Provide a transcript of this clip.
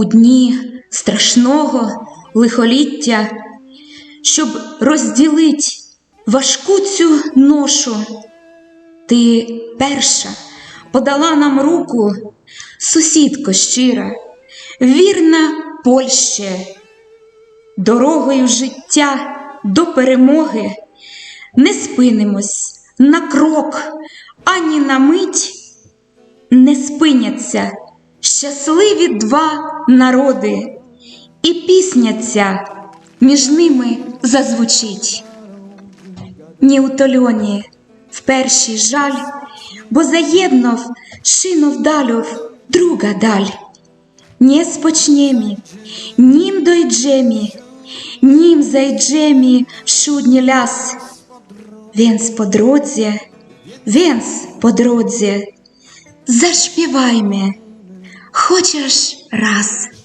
у дні страшного лихоліття, щоб розділить важку цю ношу, ти перша подала нам руку, сусідко щира, вірна Польще, дорогою життя до перемоги. Не спинимось на крок ані на мить, не спиняться щасливі два народи, і пісня ця між ними зазвучить. Неутольоні в першій жаль, бо заєднав шинув далюв друга даль. Nie spoczniemi, nim dojdziemy, nim zajdziemy w siódmy las. Więc po drodze, więc po drodze, zaśpiewajmy chociaż raz.